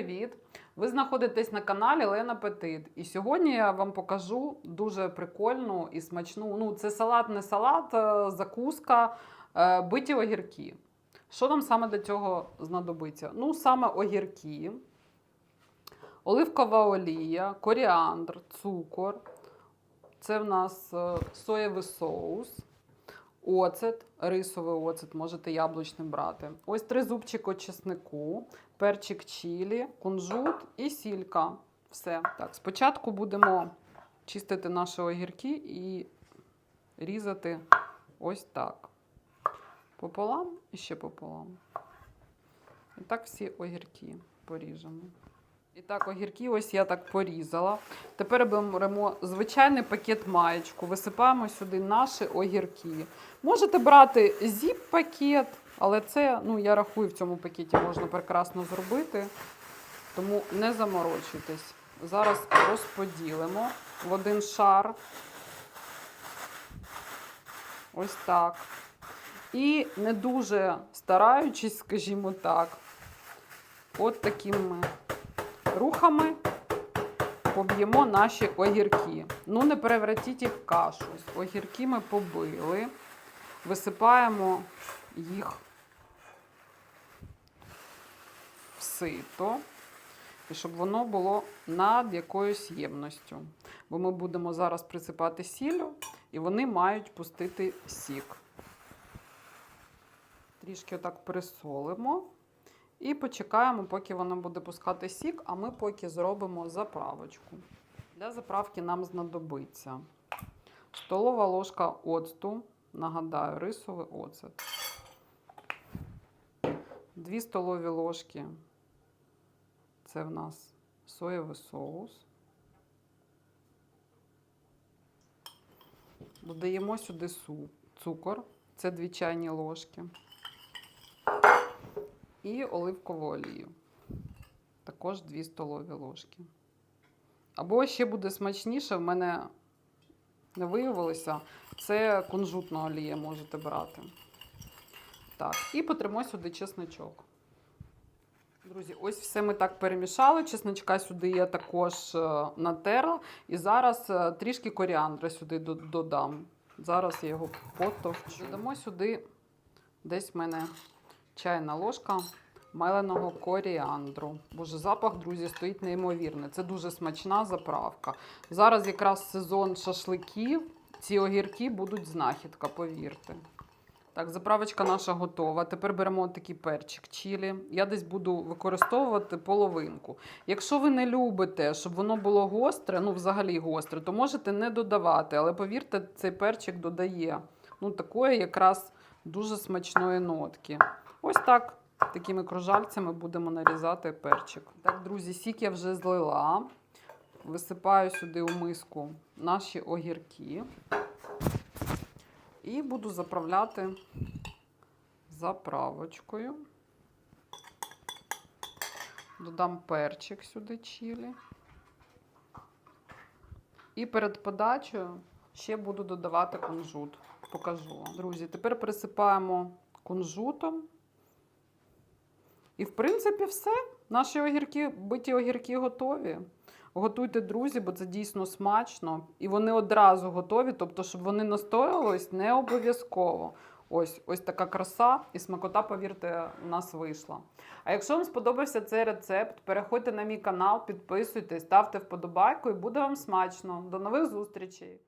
привіт! Ви знаходитесь на каналі Лена Петит. І сьогодні я вам покажу дуже прикольну і смачну. Ну, це салат, не салат, е, закуска, е, биті огірки. Що нам саме для цього знадобиться? Ну, саме огірки, оливкова олія, коріандр, цукор. Це в нас е, соєвий соус. Оцет, рисовий оцет, можете яблучним брати. Ось три зубчики чеснику, перчик чилі, кунжут і сілька. Все. Так, спочатку будемо чистити наші огірки і різати ось так. Пополам і ще пополам. І так всі огірки поріжемо. І так, огірки ось я так порізала. Тепер беремо звичайний пакет маєчку, висипаємо сюди наші огірки. Можете брати зіп-пакет, але це, ну, я рахую, в цьому пакеті можна прекрасно зробити. Тому не заморочуйтесь. Зараз розподілимо в один шар. Ось так. І не дуже стараючись, скажімо так, от такими рухами поб'ємо наші огірки. Ну, не перевратіть їх в кашу. Огірки ми побили, висипаємо їх в сито, і щоб воно було над якоюсь ємністю. Бо ми будемо зараз присипати сіллю, і вони мають пустити сік. Трішки отак пересолимо. І почекаємо, поки вона буде пускати сік, а ми поки зробимо заправочку. Для заправки нам знадобиться столова ложка оцту, нагадаю, рисовий оцет. 2 столові ложки це в нас соєвий соус. Додаємо сюди цукор, це 2 чайні ложки і оливкову олію. Також 2 столові ложки. Або ще буде смачніше, в мене не виявилося. Це кунжутна олія можете брати. Так, і потримо сюди чесничок. Друзі, ось все ми так перемішали. Чесничка сюди я також е, натерла. І зараз е, трішки коріандра сюди додам. Зараз я його потовчу. Додамо сюди десь в мене чайна ложка меленого коріандру. Боже, запах, друзі, стоїть неймовірний. Це дуже смачна заправка. Зараз якраз сезон шашликів. Ці огірки будуть знахідка, повірте. Так, заправочка наша готова. Тепер беремо такий перчик чилі. Я десь буду використовувати половинку. Якщо ви не любите, щоб воно було гостре, ну взагалі гостре, то можете не додавати. Але повірте, цей перчик додає ну, такої якраз дуже смачної нотки. Ось так. Такими кружальцями будемо нарізати перчик. Так, друзі, сік я вже злила. Висипаю сюди у миску наші огірки. І буду заправляти заправочкою. Додам перчик сюди чилі. І перед подачею ще буду додавати кунжут. Покажу. Друзі, тепер присипаємо кунжутом. І, в принципі, все. Наші огірки, биті огірки готові. Готуйте, друзі, бо це дійсно смачно. І вони одразу готові, тобто, щоб вони настоювались, не обов'язково. Ось ось така краса і смакота, повірте, у нас вийшла. А якщо вам сподобався цей рецепт, переходьте на мій канал, підписуйтесь, ставте вподобайку і буде вам смачно. До нових зустрічей!